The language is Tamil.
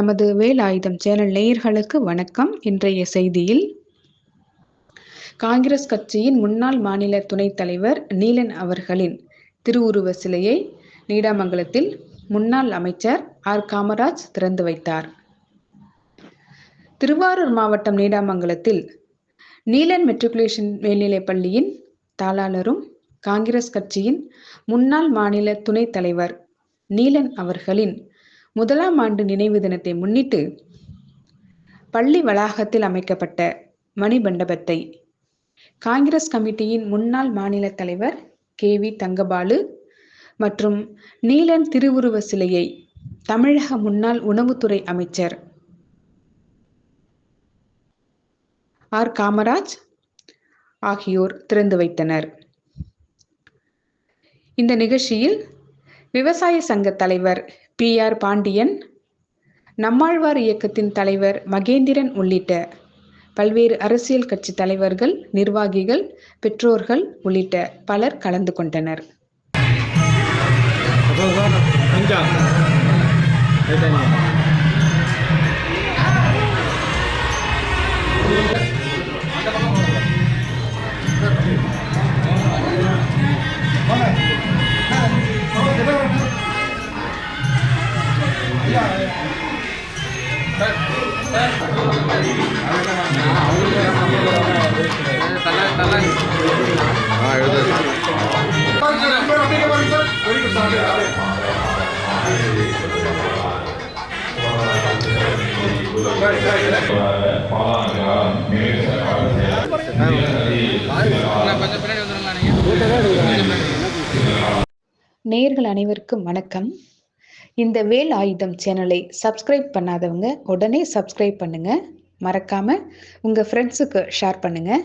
நமது வேலாயுதம் சேனல் நேயர்களுக்கு வணக்கம். இன்றைய செய்தியில் காங்கிரஸ் கட்சியின் முன்னாள் மாநில துணைத் தலைவர் நீலன் அவர்களின் திருவுருவ சிலையை நீடாமங்கலத்தில் முன்னாள் அமைச்சர் ஆர். காமராஜ் திறந்து வைத்தார். திருவாரூர் மாவட்டம் நீடாமங்கலத்தில் நீலன் மெட்ரிகுலேஷன் மேல்நிலைப் பள்ளியின் தாளாளரும் காங்கிரஸ் கட்சியின் முன்னாள் மாநில துணைத் தலைவர் நீலன் அவர்களின் முதலாம் ஆண்டு நினைவு தினத்தை முன்னிட்டு பள்ளி வளாகத்தில் அமைக்கப்பட்ட மணிமண்டபத்தை காங்கிரஸ் கமிட்டியின் முன்னாள் மாநில தலைவர் கே வி தங்கபாலு மற்றும் நீலன் திருவுருவ சிலையை தமிழக முன்னாள் உணவுத்துறை அமைச்சர் ஆர். காமராஜ் ஆகியோர் திறந்து வைத்தனர். இந்த நிகழ்ச்சியில் விவசாய சங்க தலைவர் பி ஆர் பாண்டியன் நம்மாழ்வார் இயக்கத்தின் தலைவர் மகேந்திரன் உள்ளிட்ட பல்வேறு அரசியல் கட்சி தலைவர்கள் நிர்வாகிகள் பெற்றோர்கள் உள்ளிட்ட பலர் கலந்து கொண்டனர் Thank you. நேர்கள் அனைவருக்கும் வணக்கம். இந்த வேல் ஆயுதம் சேனலை சப்ஸ்கிரைப் பண்ணாதவங்க உடனே சப்ஸ்கிரைப் பண்ணுங்கள் மறக்காமல் உங்கள் ஃப்ரெண்ட்ஸுக்கு ஷேர் பண்ணுங்கள்